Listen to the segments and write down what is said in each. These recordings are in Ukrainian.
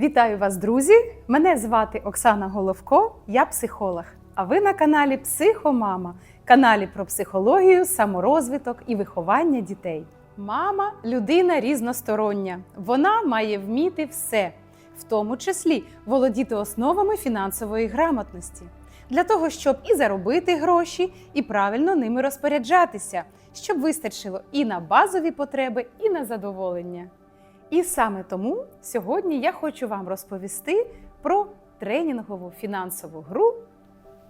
Вітаю вас, друзі! Мене звати Оксана Головко, я психолог. А ви на каналі Психомама, каналі про психологію, саморозвиток і виховання дітей. Мама людина різностороння. Вона має вміти все, в тому числі володіти основами фінансової грамотності, для того, щоб і заробити гроші, і правильно ними розпоряджатися, щоб вистачило і на базові потреби, і на задоволення. І саме тому сьогодні я хочу вам розповісти про тренінгову фінансову гру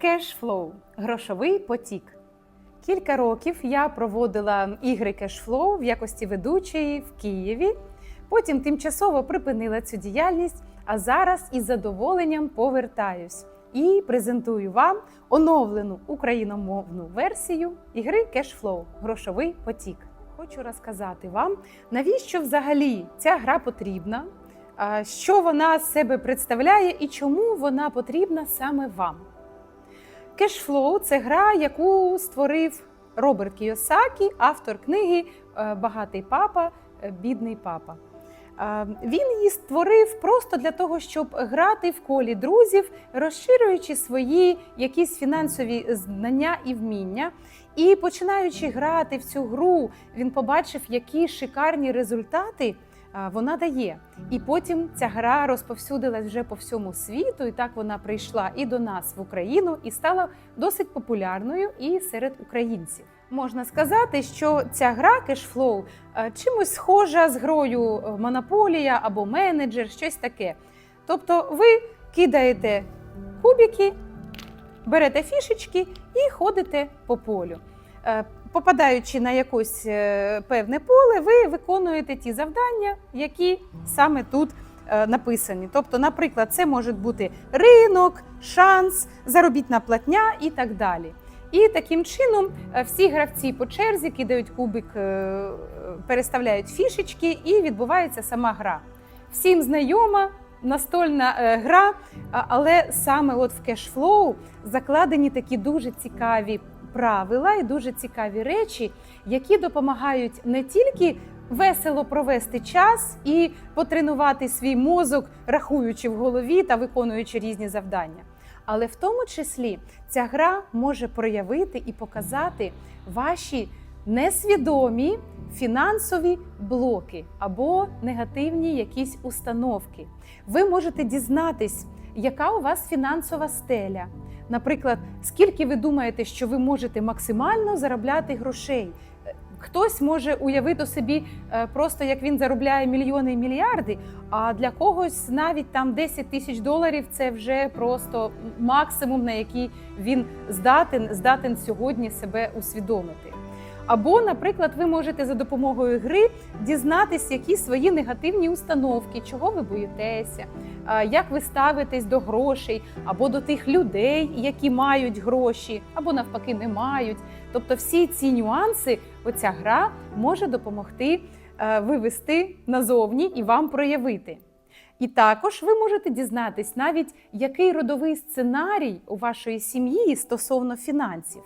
Cashflow – грошовий потік. Кілька років я проводила ігри Cashflow в якості ведучої в Києві. Потім тимчасово припинила цю діяльність, а зараз із задоволенням повертаюсь і презентую вам оновлену україномовну версію ігри Cashflow – грошовий потік. Хочу розказати вам, навіщо взагалі ця гра потрібна, що вона з себе представляє і чому вона потрібна саме вам. Cashflow – це гра, яку створив Роберт Кіосакі, автор книги е, Багатий папа, е, бідний папа. Він її створив просто для того, щоб грати в колі друзів, розширюючи свої якісь фінансові знання і вміння. І починаючи грати в цю гру, він побачив, які шикарні результати вона дає. І потім ця гра розповсюдилась вже по всьому світу, і так вона прийшла і до нас в Україну, і стала досить популярною і серед українців. Можна сказати, що ця гра кешфлоу е, чимось схожа з грою е, Монополія або менеджер, щось таке. Тобто ви кидаєте кубики, берете фішечки і ходите по полю. Е, Попадаючи на якось е, певне поле, ви виконуєте ті завдання, які саме тут написані. Тобто, наприклад, це може бути ринок, шанс, заробітна платня і так далі. І таким чином е, всі гравці по черзі кидають кубик, е, переставляють фішечки, і відбувається сама гра. Всім знайома настольна е, гра, але саме от в кешфлоу закладені такі дуже цікаві правила і дуже цікаві речі, які допомагають не тільки весело провести час і потренувати свій мозок, рахуючи в голові та виконуючи різні завдання. Але в тому числі ця гра може проявити і показати ваші несвідомі фінансові блоки або негативні якісь установки. Ви можете дізнатись, яка у вас фінансова стеля. Наприклад, скільки ви думаєте, що ви можете максимально заробляти грошей? Е, Хтось може уявити собі е, просто як він заробляє мільйони і мільярди, а для когось навіть там 10 тисяч доларів це вже просто максимум, на який він здатен, здатен сьогодні себе усвідомити. Або, наприклад, ви можете за допомогою гри дізнатись, які свої негативні установки, чого ви боїтеся, як ви ставитесь до грошей, або до тих людей, які мають гроші, або навпаки не мають. Тобто, всі ці нюанси, оця гра може допомогти е, вивести назовні і вам проявити. І також ви можете дізнатись навіть, який родовий сценарій у вашої сім'ї стосовно фінансів.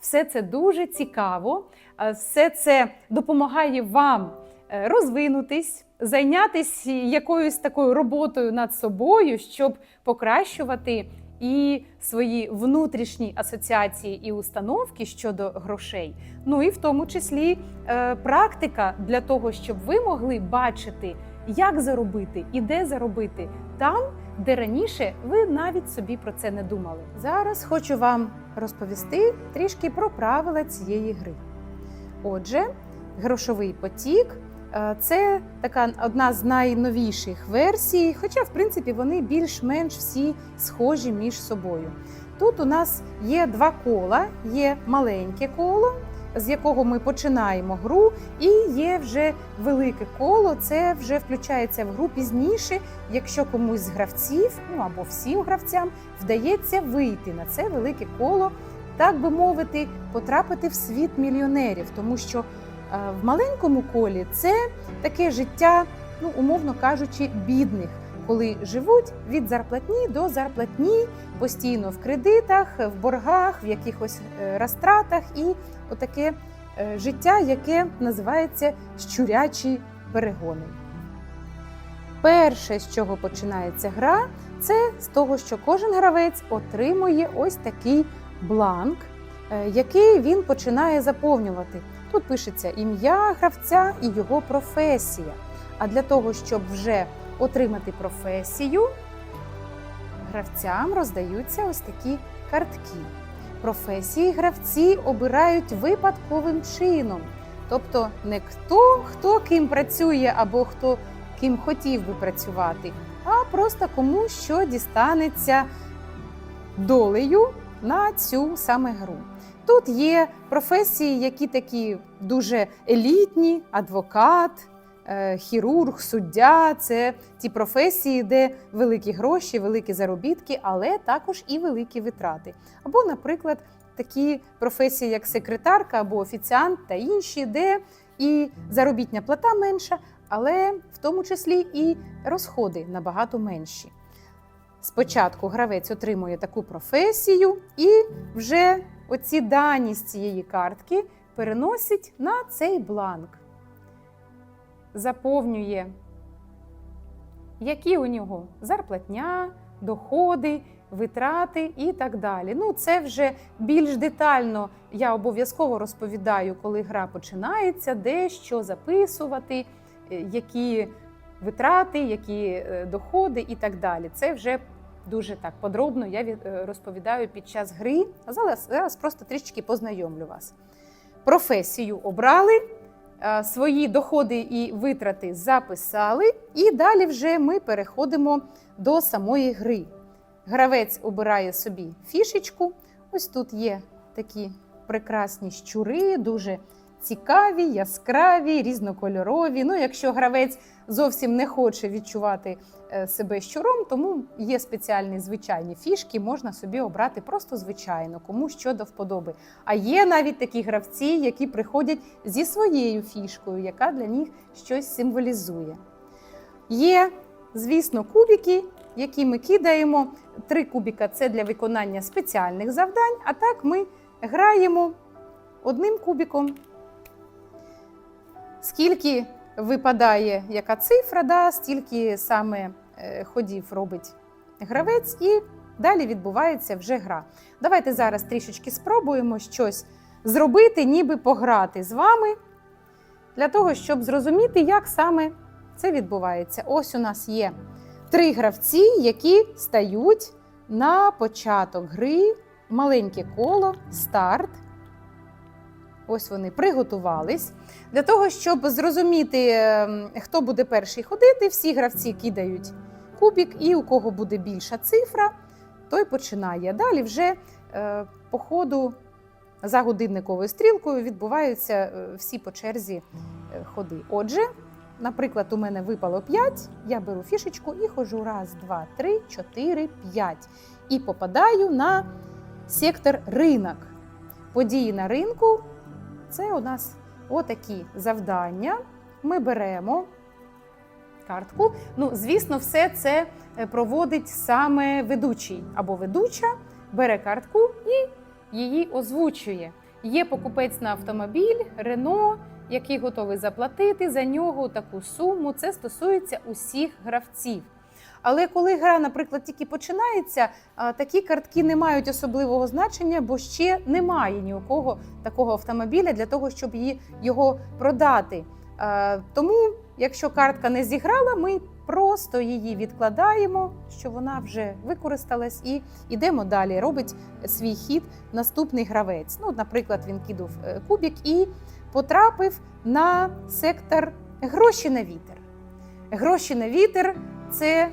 Все це дуже цікаво, е, все це допомагає вам е, розвинутись, зайнятися якоюсь такою роботою над собою, щоб покращувати і свої внутрішні асоціації і установки щодо грошей. Ну і в тому числі е, практика для того, щоб ви могли бачити, як заробити і де заробити там, де раніше ви навіть собі про це не думали. Зараз хочу вам розповісти трішки про правила цієї гри. Отже, грошовий потік це така одна з найновіших версій, хоча, в принципі, вони більш-менш всі схожі між собою. Тут у нас є два кола: є маленьке коло, з якого ми починаємо гру, і є вже велике коло. Це вже включається в гру пізніше, якщо комусь з гравців, ну або всім гравцям, вдається вийти на це велике коло, так би мовити, потрапити в світ мільйонерів, тому що е, в маленькому колі це таке життя, ну умовно кажучи, бідних. Коли живуть від зарплатні до зарплатні, постійно в кредитах, в боргах, в якихось е, розтратах, і отаке е, життя, яке називається щурячі перегони. Перше, з чого починається гра, це з того, що кожен гравець отримує ось такий бланк, е, який він починає заповнювати. Тут пишеться ім'я гравця і його професія. А для того, щоб вже отримати професію, гравцям роздаються ось такі картки. Професії гравці обирають випадковим чином. Тобто не хто, хто ким працює або хто ким хотів би працювати, а просто кому що дістанеться долею на цю саме гру. Тут є професії, які такі дуже елітні: адвокат, е, хірург, суддя це ті професії, де великі гроші, великі заробітки, але також і великі витрати. Або, наприклад, такі професії, як секретарка або офіціант та інші, де і заробітня плата менша, але в тому числі і розходи набагато менші. Спочатку гравець отримує таку професію і вже оці дані з цієї картки переносить на цей бланк. Заповнює, які у нього зарплатня, доходи, витрати і так далі. Ну, це вже більш детально я обов'язково розповідаю, коли гра починається, де що записувати, е, які витрати, які е, доходи і так далі. Це вже дуже так подробно я е, розповідаю під час гри. А зараз, зараз просто трішечки познайомлю вас. Професію обрали, е, свої доходи і витрати записали, і далі вже ми переходимо до самої гри. Гравець обирає собі фішечку. Ось тут є такі прекрасні щури, дуже цікаві, яскраві, різнокольорові. Ну, якщо гравець зовсім не хоче відчувати е, себе щуром, тому є спеціальні звичайні фішки, можна собі обрати просто звичайно, кому що до вподоби. А є навіть такі гравці, які приходять зі своєю фішкою, яка для них щось символізує. Є, звісно, кубики, які ми кидаємо. Три кубіка це для виконання спеціальних завдань, а так ми граємо одним кубіком. Скільки випадає яка цифра, да, стільки саме е, ходів робить гравець, і далі відбувається вже гра. Давайте зараз трішечки спробуємо щось зробити, ніби пограти з вами, для того, щоб зрозуміти, як саме це відбувається. Ось у нас є три гравці, які стають на початок гри, маленьке коло, старт. Ось вони приготувались. Для того, щоб зрозуміти, ем, хто буде перший ходити, всі гравці кидають кубік, і у кого буде більша цифра, той починає. Далі вже е, по ходу за годинниковою стрілкою відбуваються е, всі по черзі е, ходи. Отже, наприклад, у мене випало 5, я беру фішечку і ходжу раз, два, три, чотири, п'ять. І попадаю на сектор ринок. Події на ринку це у нас отакі завдання. Ми беремо картку. Ну, звісно, все це е, проводить саме ведучий або ведуча, бере картку і її озвучує. Є покупець на автомобіль, Рено, який готовий заплатити за нього таку суму. Це стосується усіх гравців. Але коли гра, наприклад, тільки починається, такі картки не мають особливого значення, бо ще немає ні у кого такого автомобіля для того, щоб її, його продати. Тому, якщо картка не зіграла, ми просто її відкладаємо, що вона вже використалась, і йдемо далі. Робить свій хід наступний гравець. Ну, наприклад, він кидав е, кубик і потрапив на сектор гроші на вітер. Гроші на вітер це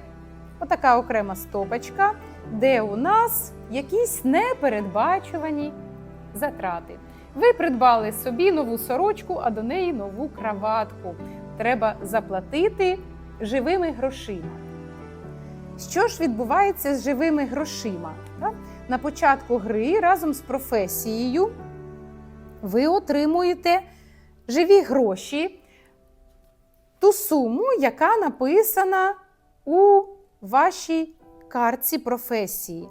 отака окрема стопочка, де у нас якісь непередбачувані затрати. Ви придбали собі нову сорочку, а до неї нову краватку. Треба заплатити живими грошима. Що ж відбувається з живими грошима? На початку гри разом з професією ви отримуєте живі гроші, ту суму, яка написана у вашій картці професії.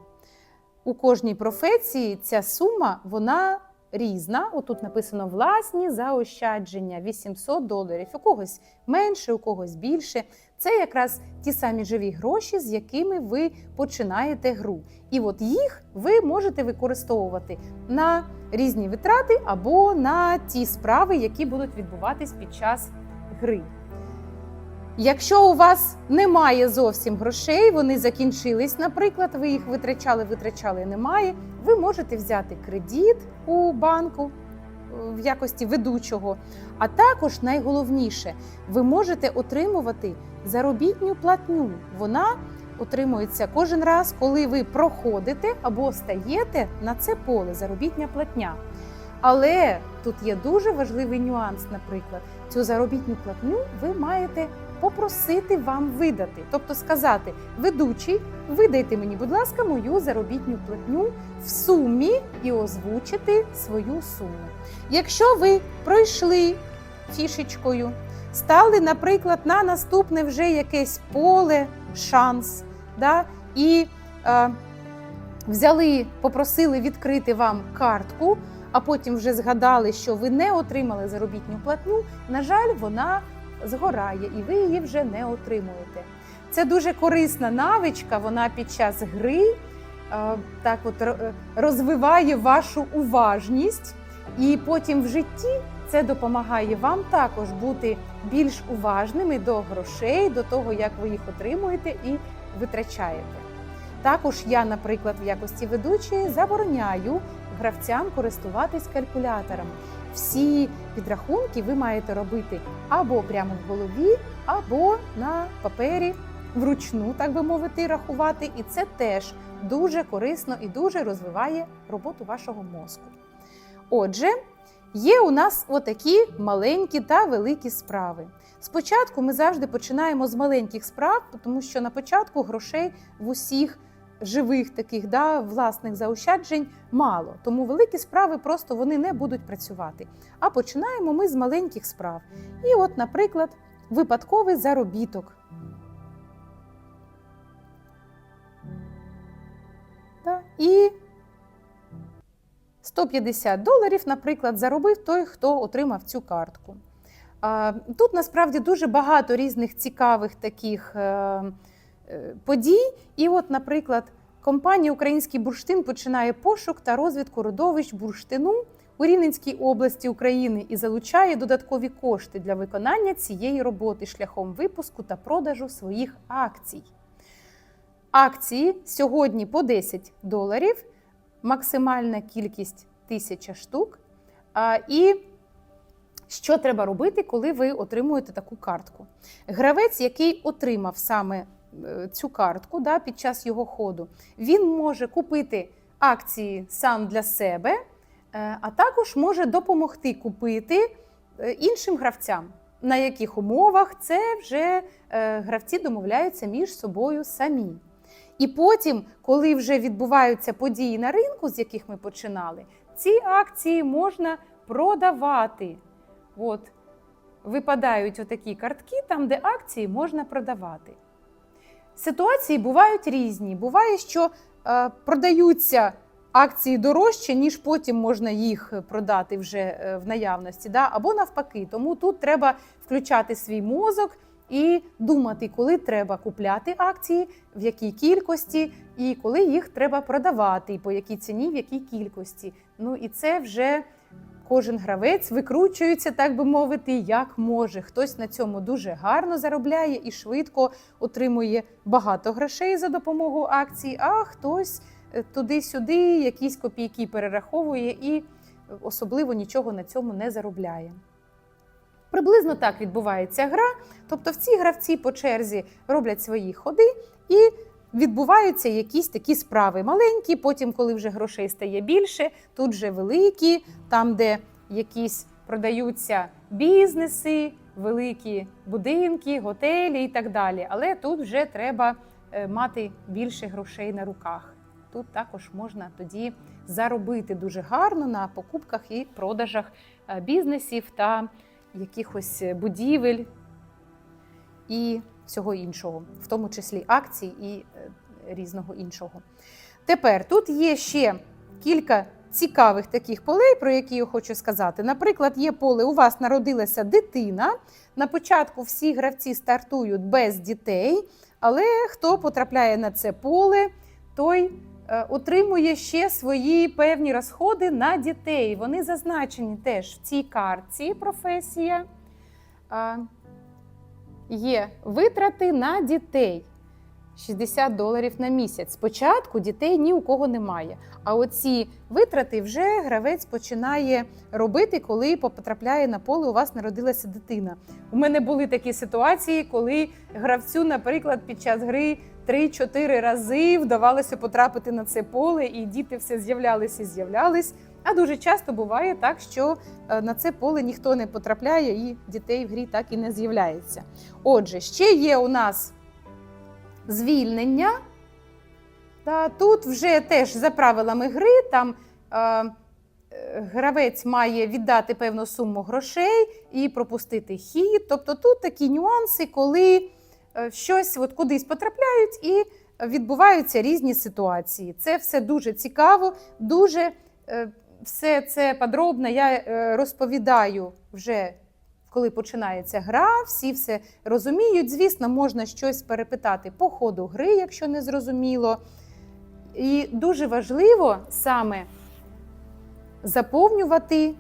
У кожній професії ця сума вона різна. Отут написано власні заощадження 800 доларів. У когось менше, у когось більше. Це якраз ті самі живі гроші, з якими ви починаєте гру. І от їх ви можете використовувати на різні витрати або на ті справи, які будуть відбуватись під час гри. Якщо у вас немає зовсім грошей, вони закінчились, наприклад, ви їх витрачали, витрачали, немає. Ви можете взяти кредит у банку е, в якості ведучого. А також найголовніше, ви можете отримувати заробітню платню. Вона отримується кожен раз, коли ви проходите або стаєте на це поле заробітня платня. Але тут є дуже важливий нюанс, наприклад, цю заробітну платню ви маєте попросити вам видати, тобто сказати, ведучий, видайте мені, будь ласка, мою заробітну платню в сумі і озвучити свою суму. Якщо ви пройшли фішечкою, стали, наприклад, на наступне вже якесь поле, шанс, да, і е, взяли, попросили відкрити вам картку, а потім вже згадали, що ви не отримали заробітну платню, на жаль, вона згорає, і ви її вже не отримуєте. Це дуже корисна навичка. Вона під час гри е, так от розвиває вашу уважність, і потім в житті це допомагає вам також бути більш уважними до грошей, до того, як ви їх отримуєте і витрачаєте. Також я, наприклад, в якості ведучої забороняю гравцям користуватись калькулятором. Всі підрахунки ви маєте робити або прямо в голові, або на папері вручну, так би мовити, рахувати. І це теж дуже корисно і дуже розвиває роботу вашого мозку. Отже, є у нас отакі маленькі та великі справи. Спочатку ми завжди починаємо з маленьких справ, тому що на початку грошей в усіх живих таких да, власних заощаджень мало. Тому великі справи просто вони не будуть працювати. А починаємо ми з маленьких справ. І, от, наприклад, випадковий заробіток. І 150 доларів, наприклад, заробив той, хто отримав цю картку. Тут насправді дуже багато різних цікавих таких е, подій. І, от, наприклад, компанія Український бурштин починає пошук та розвідку родовищ бурштину у Рівненській області України і залучає додаткові кошти для виконання цієї роботи шляхом випуску та продажу своїх акцій. Акції сьогодні по 10 доларів, максимальна кількість 1000 штук. І що треба робити, коли ви отримуєте таку картку? Гравець, який отримав саме е, цю картку да, під час його ходу, він може купити акції сам для себе, е, а також може допомогти купити е, іншим гравцям. На яких умовах це вже е, гравці домовляються між собою самі. І потім, коли вже відбуваються події на ринку, з яких ми починали, ці акції можна продавати. От випадають отакі картки, там, де акції можна продавати. Ситуації бувають різні. Буває, що е, продаються акції дорожче, ніж потім можна їх продати вже е, в наявності, да? або навпаки. Тому тут треба включати свій мозок і думати, коли треба купляти акції, в якій кількості, і коли їх треба продавати, і по якій ціні, в якій кількості. Ну і це вже кожен гравець викручується, так би мовити, як може. Хтось на цьому дуже гарно заробляє і швидко отримує багато грошей за допомогою акцій, а хтось е, туди-сюди якісь копійки перераховує і особливо нічого на цьому не заробляє. Приблизно так відбувається гра. Тобто, всі гравці по черзі роблять свої ходи і відбуваються якісь такі справи маленькі. Потім, коли вже грошей стає більше, тут вже великі, там, де якісь продаються бізнеси, великі будинки, готелі і так далі. Але тут вже треба е, мати більше грошей на руках. Тут також можна тоді заробити дуже гарно на покупках і продажах е, бізнесів та якихось будівель і всього іншого, в тому числі акцій і е, різного іншого. Тепер тут є ще кілька цікавих таких полей, про які я хочу сказати. Наприклад, є поле, у вас народилася дитина. На початку всі гравці стартують без дітей, але хто потрапляє на це поле, той е, отримує ще свої певні розходи на дітей. Вони зазначені теж в цій картці професія. Є витрати на дітей. 60 доларів на місяць. Спочатку дітей ні у кого немає. А оці витрати вже гравець починає робити, коли потрапляє на поле. У вас народилася дитина. У мене були такі ситуації, коли гравцю, наприклад, під час гри 3-4 рази вдавалося потрапити на це поле, і діти все з'являлися і з'являлись. А дуже часто буває так, що е, на це поле ніхто не потрапляє, і дітей в грі так і не з'являється. Отже, ще є у нас звільнення. Та тут вже теж за правилами гри там е, гравець має віддати певну суму грошей і пропустити хід. Тобто тут такі нюанси, коли е, щось от кудись потрапляють і відбуваються різні ситуації. Це все дуже цікаво, дуже е, все це подробно я е, розповідаю вже. Коли починається гра, всі все розуміють. Звісно, можна щось перепитати по ходу гри, якщо не зрозуміло. І дуже важливо саме заповнювати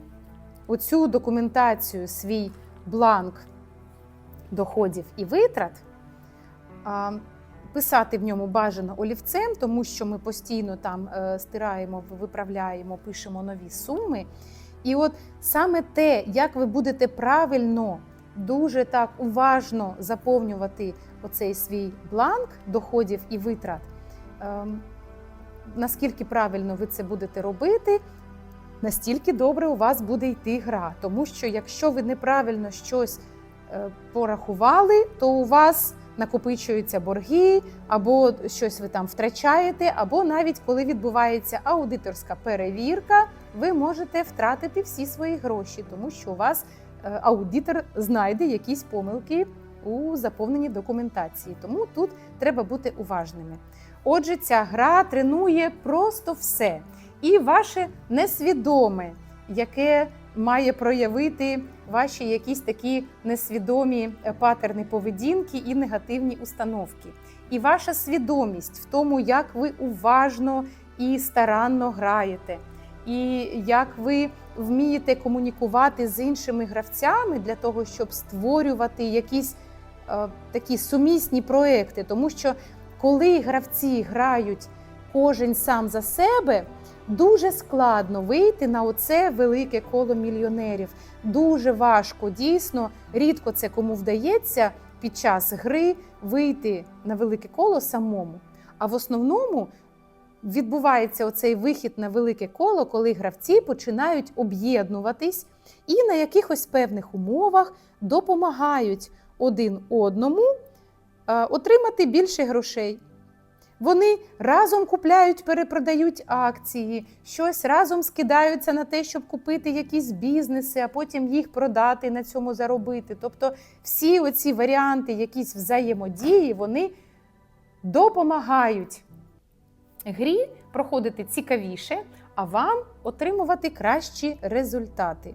оцю документацію, свій бланк доходів і витрат, писати в ньому бажано олівцем, тому що ми постійно там е, стираємо, виправляємо, пишемо нові суми. І от саме те, як ви будете правильно, дуже так уважно заповнювати оцей свій бланк доходів і витрат, ем, наскільки правильно ви це будете робити, настільки добре у вас буде йти гра. Тому що якщо ви неправильно щось е, порахували, то у вас накопичуються борги, або щось ви там втрачаєте, або навіть коли відбувається аудиторська перевірка, ви можете втратити всі свої гроші, тому що у вас е, аудитор знайде якісь помилки у заповненні документації. Тому тут треба бути уважними. Отже, ця гра тренує просто все. І ваше несвідоме, яке має проявити ваші якісь такі несвідомі е, патерни поведінки і негативні установки. І ваша свідомість в тому, як ви уважно і старанно граєте, і як ви вмієте комунікувати з іншими гравцями для того, щоб створювати якісь е, такі сумісні проекти. Тому що коли гравці грають кожен сам за себе, дуже складно вийти на оце велике коло мільйонерів. Дуже важко, дійсно, рідко це кому вдається під час гри вийти на велике коло самому. А в основному відбувається оцей вихід на велике коло, коли гравці починають об'єднуватись і на якихось певних умовах допомагають один одному е, отримати більше грошей. Вони разом купляють, перепродають акції, щось разом скидаються на те, щоб купити якісь бізнеси, а потім їх продати, на цьому заробити. Тобто, всі оці варіанти, якісь взаємодії, вони допомагають грі проходити цікавіше, а вам отримувати кращі результати.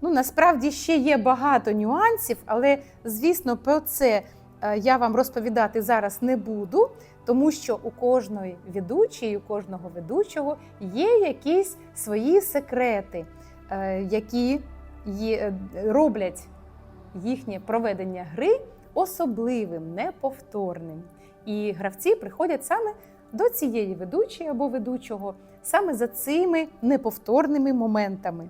Ну, насправді ще є багато нюансів, але, звісно, про це я вам розповідати зараз не буду, тому що у кожної ведучої, у кожного ведучого є якісь свої секрети, е, які роблять їхнє проведення гри особливим, неповторним. І гравці приходять саме до цієї ведучої або ведучого саме за цими неповторними моментами.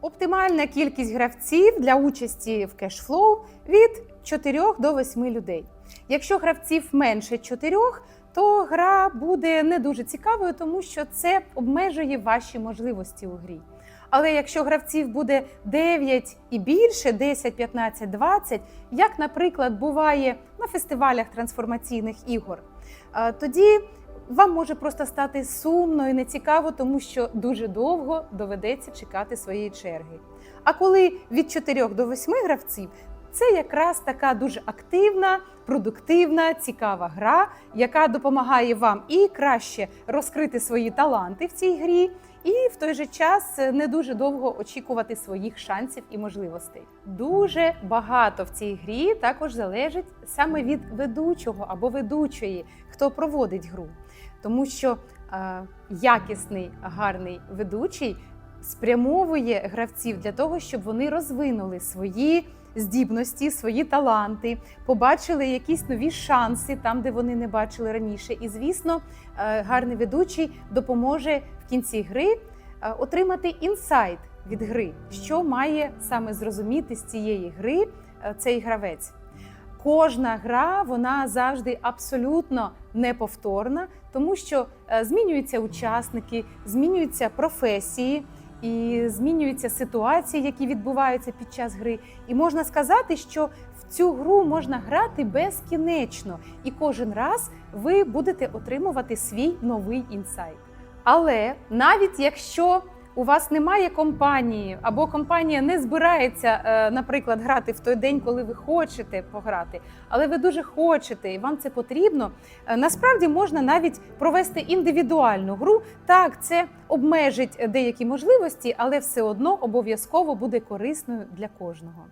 Оптимальна кількість гравців для участі в кешфлоу від 4 до 8 людей. Якщо гравців менше 4, то гра буде не дуже цікавою, тому що це обмежує ваші можливості у грі. Але якщо гравців буде 9 і більше, 10, 15, 20, як, наприклад, буває на фестивалях трансформаційних ігор, тоді вам може просто стати сумно і нецікаво, тому що дуже довго доведеться чекати своєї черги. А коли від 4 до 8 гравців, це якраз така дуже активна, продуктивна, цікава гра, яка допомагає вам і краще розкрити свої таланти в цій грі, і в той же час не дуже довго очікувати своїх шансів і можливостей. Дуже багато в цій грі також залежить саме від ведучого або ведучої, хто проводить гру, тому що е, якісний, гарний ведучий спрямовує гравців для того, щоб вони розвинули свої здібності, свої таланти, побачили якісь нові шанси там, де вони не бачили раніше. І, звісно, е, гарний ведучий допоможе в кінці гри е, отримати інсайт від гри, що має саме зрозуміти з цієї гри е, цей гравець. Кожна гра вона завжди абсолютно неповторна, тому що змінюються учасники, змінюються професії і змінюються ситуації, які відбуваються під час гри. І можна сказати, що в цю гру можна грати безкінечно, і кожен раз ви будете отримувати свій новий інсайт. Але навіть якщо у вас немає компанії, або компанія не збирається, е, наприклад, грати в той день, коли ви хочете пограти, але ви дуже хочете і вам це потрібно. е, Насправді можна навіть провести індивідуальну гру. Так, це обмежить деякі можливості, але все одно обов'язково буде корисною для кожного.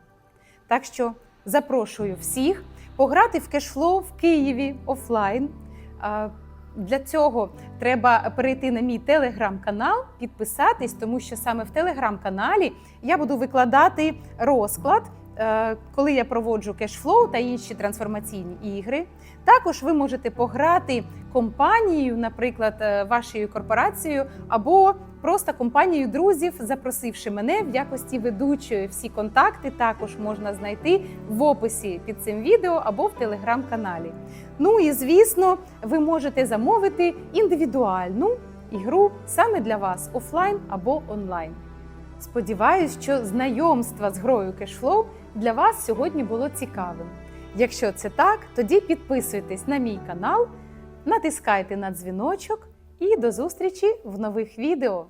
Так що запрошую всіх пограти в кешфлоу в Києві офлайн. Для цього треба перейти на мій телеграм-канал, підписатись, тому що саме в телеграм-каналі я буду викладати розклад, коли я проводжу кешфлоу та інші трансформаційні ігри. Також ви можете пограти компанією, наприклад, е, вашою корпорацією, або просто компанією друзів, запросивши мене в якості ведучої. Всі контакти також можна знайти в описі під цим відео або в телеграм-каналі. Ну і звісно, ви можете замовити індивідуальну ігру саме для вас офлайн або онлайн. Сподіваюсь, що знайомство з грою Cashflow для вас сьогодні було цікавим. Якщо це так, тоді підписуйтесь на мій канал, натискайте на дзвіночок і до зустрічі в нових відео.